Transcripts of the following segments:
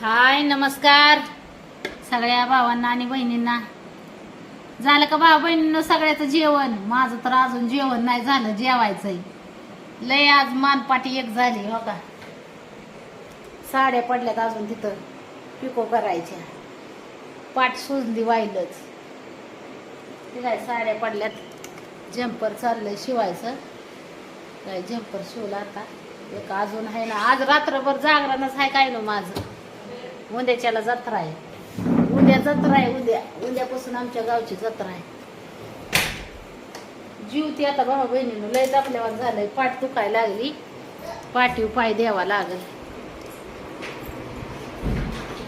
हाय नमस्कार. सगळ्या भावांना आणि बहिणींना. झालं का भाऊ बहिणींना सगळ्याचं जेवण? माझं तर अजून जेवण नाही झालं जेवायचंय. लय आज मानपाटी एक झाली हो का. साड्या पडल्यात अजून तिथं पिको करायच्या. पाठ सुजली वाईलच. ते काय साड्या पडल्यात. जम्पर चाललंय शिवायचं. काय जम्पर शिवला आता? एक अजून आहे ना आज रात्रभर जागरणच आहे काय ना माझं. उद्याच्याला जत्रा आहे. उद्या जत्रा आहे उद्या. उद्यापासून आमच्या गावची जत्रा आहे. जीव ती आता भाऊ बहिणीनं लय दपल्यावर झालंय. पाठ दुखाय लागली. पाठीव पाय द्यावा लागल.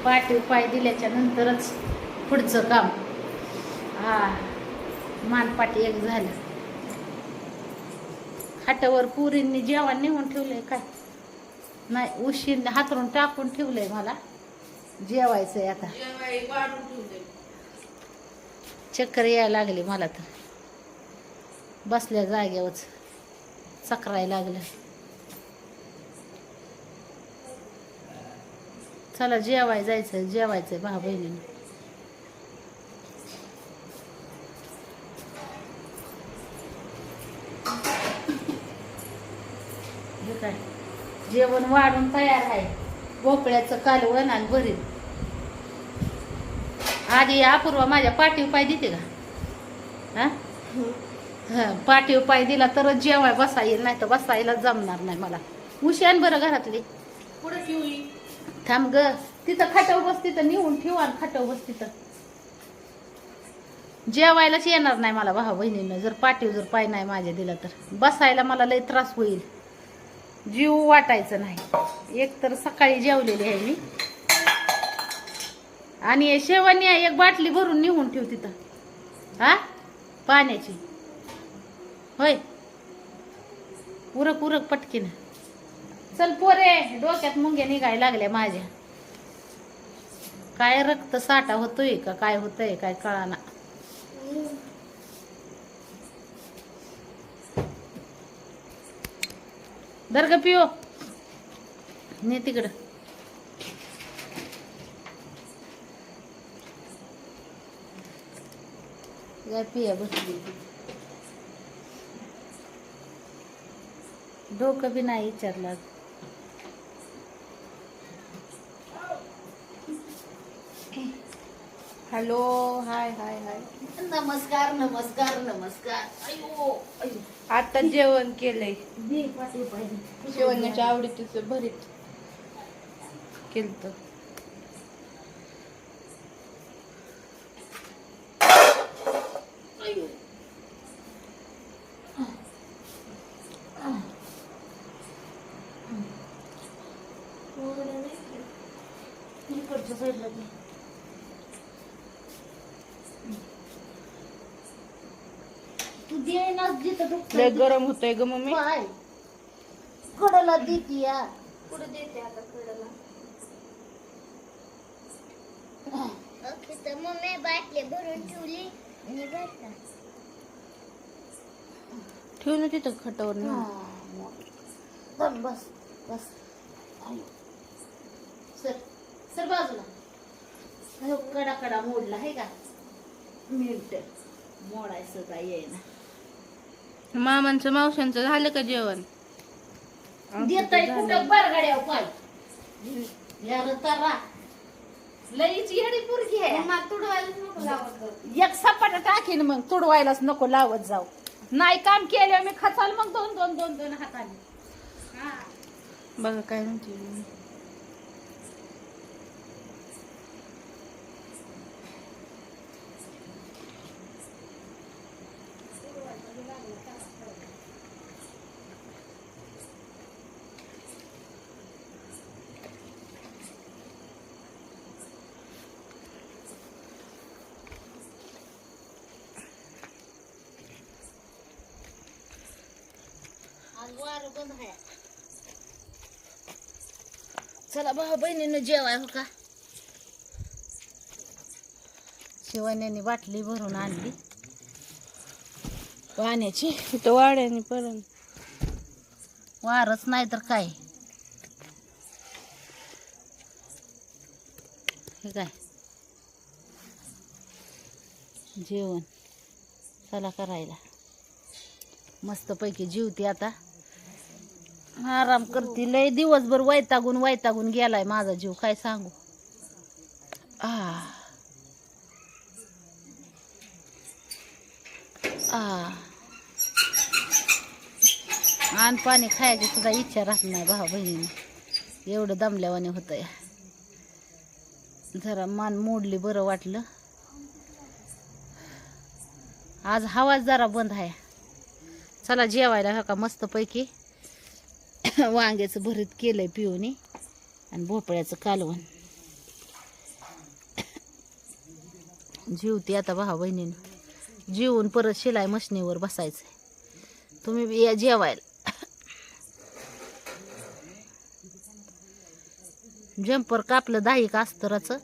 पाठीव पाय दिल्याच्या नंतरच पुढचं काम. हा मानपाटी एक झालं. खाटावर पुरींनी जेवण नेऊन ठेवलंय काय? नाही उशीर हातरून टाकून ठेवलंय मला. जेवायचंय आता. चक्कर यायला लागली मला तर. बसल्या जागेवरच. चक्रायला लागलं. चला जेवाय जायचं जेवायचंय भाऊ बहिणीनं. हे काय? जेवण वाढून तयार आहे. भोपळ्याचं कालवण आणि भरीत. आधी अपूर्वा माझ्या पाठीव पाय देते का? हा? हा पाठीव पाय दिला तरच जेवाय बसा येईल नाही तर बसायला जमणार नाही मला. उशान बरं घरातली. पुढे ठेवली? थांब ग. तिथं खाटाव बस तिथं नेऊन ठेवा आणि खाटाव बस तिथं जेवायलाच येणार नाही मला भाऊ बहिणीनं. जर पाठीव जर पाय नाही माझ्या दिला तर. बसायला मला लय त्रास होईल. जीव वाटायचं नाही. एक तर सकाळी जेवलेली आहे मी. आणि शेवानी एक बाटली भरून निघून ठेव तिथं. हा? पाण्याची. होय. उरक उरक पटकीन. चल पोरे डोक्यात मुंग्या निघायला लागल्या माझ्या. काय रक्त साठा होतोय का? काय होतंय? काय कळाना. धर ग पिओ ने तिकडं. काय पिया बसली. डोकं बी नाही विचारलं हॅलो हाय हाय हाय. नमस्कार नमस्कार नमस्कार. अयो अयो. आता जेवण केलंय. दे पाठी पाहिजे शेवण्याच्या आवडीच भरीत केलत अयो इकडच्या साईडला दे. तू दे लय. गरम होतंय ग मम्मी. पाय कडला देती या. पुढे देते आता ओके तर बाटली भरून ठेवली. आणि बसला ठेव ना तिथं खटावर हा, बस बस. सर सर बाजूला. अयो, कडा कडा मोडला आहे का? मिनिट मोडायचं काय येईना मामांचं मावशांचं झालं का जेवण? देताय कुठं? बरगाड्या पाय. यार तारा. लईच येडी पुरगी आहे. मला तुडवायलाच नको लावत एक सपाटा टाकीन मग तुडवायलाच नको लावत जाऊ. नाही काम केलं मी खचाल मग दोन दोन दोन दोन हाताने. हा बघा काय म्हणते. चला भाऊ बहिणीनं जेवाय हो का? शिवण्याने बाटली भरून आणली. पाण्याची. इथं वाड्याने पर्यंत वारच नाही तर काय? हे काय? जेवण. चला करायला. मस्तपैकी जेवते आता. आराम करते. लय दिवसभर वैतागून वैतागून गेलाय माझा जीव. काय सांगू? आ. आ. पाणी खायची सुद्धा इच्छा राहत नाही भाऊ बहिणी एवढं दमल्यावाने होतं या जरा मान मोडली बरं वाटलं. आज हवाच जरा बंद आहे. चला जेवायला हो का मस्तपैकी. वांग्याचं भरीत केलंय पिऊनी. आणि भोपळ्याचं कालवण. जीवती आता भावा बहिणीनं. जीवून परत शिलाई मशनीवर बसायचंय. तुम्ही बी या जेवायला. जम्पर कापलं दहा का अस्तराचं.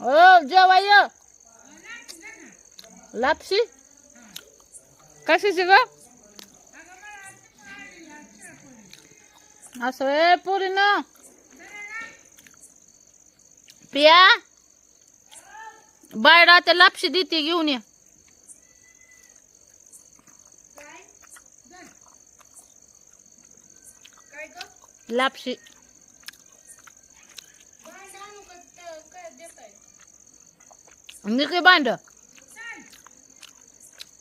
हो जेवाय लापशी. कशाची ग? असं ए पोरी ना पिया. बायडा ते लापशी देते घेऊन ये. लापशी. निघे बांड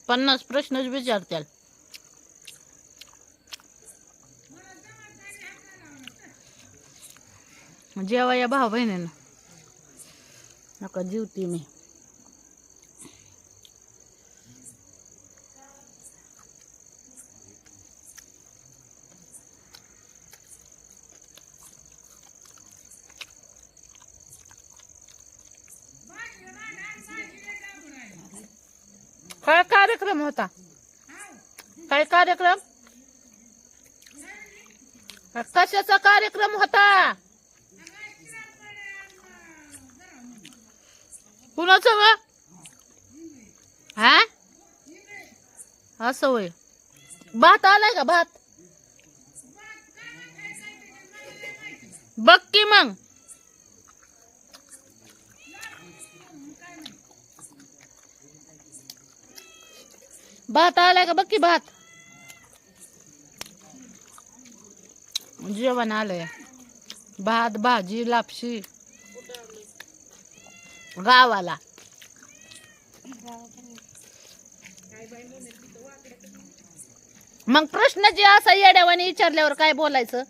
पन्नास प्रश्नच विचारत्याल. जेव्हा या भाऊ बहिणीनं. नका जीवती मी. काय कार्यक्रम होता? काय कार्यक्रम? कशाचा कार्यक्रम होता? कुणाचं ग? हा? असं होय. भात आलाय का भात? बघ की मग. भात आलाय का? बघ की भात. जेवण आलंय. भात भाजी लापशी. गावाला. मग प्रश्न जे असा येड्यावाने विचारल्यावर काय बोलायचं?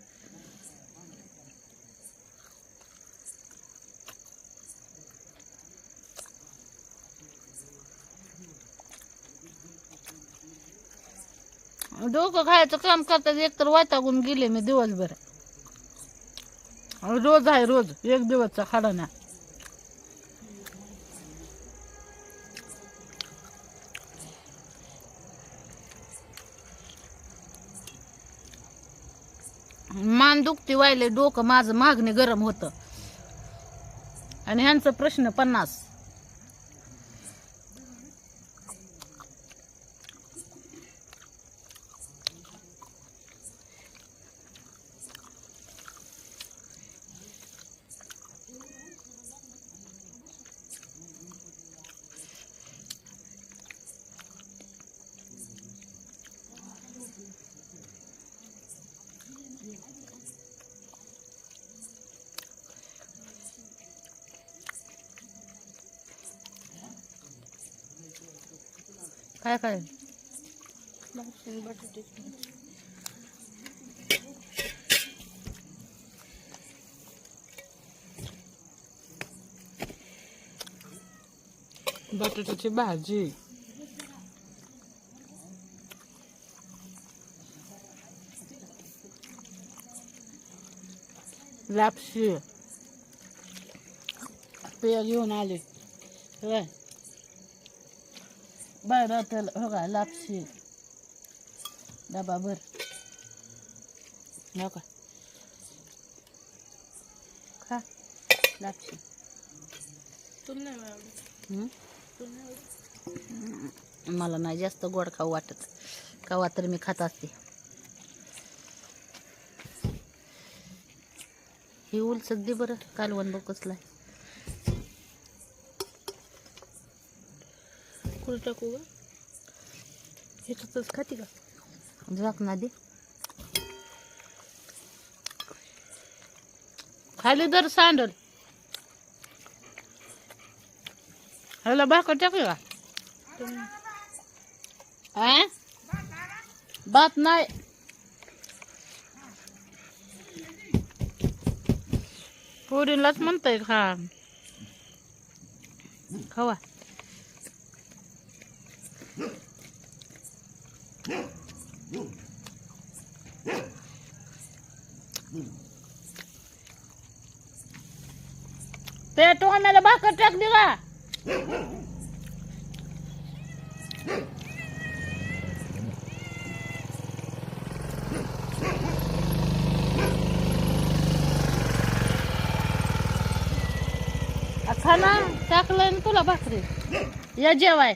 डोकं खायचं काम करतात एकतर वाटागून गेले मी दिवसभर. रोज आहे रोज एक दिवसचा खाडा ना मान दुखती व्हायले डोकं माझं मागणे गरम होतं. आणि ह्यांचं प्रश्न पन्नास. काय काय बटाट्याची भाजी लापशी पेय घेऊन आले होय बाहेर हो का लापशी. डबा भर. हो का. खा लापशी. मला नाही जास्त गोड खाऊ वाटत. कवा तर मी खात असते. ही उलसत दे बरं कालवण बघ कसलाय कुठं टाकू ग? ह्याच्यातच खाती का? झाकणा दे. खाली दर सांडल. ह्याला भाकर टाकू का? भात नाही. पोरीलाच म्हणताय खा. खावा ते टोम्याला भाकर टाकली का आ, खा ना टाकलंय ना तुला भाकरी या जेवाय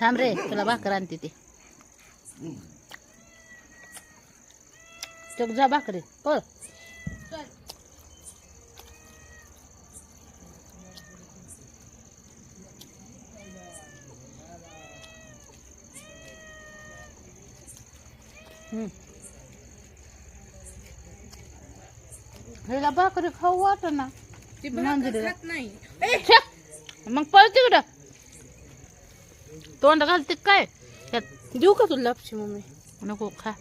थांब रे तुला भाकर आणते ते चक जा भाकरी पळ. ह्याला भाकरी खाऊ वाट ना ती. खात नाही! मग पळ तिकडं तोंड घालते काय देऊ का तुला लापशी मम्मी नको खा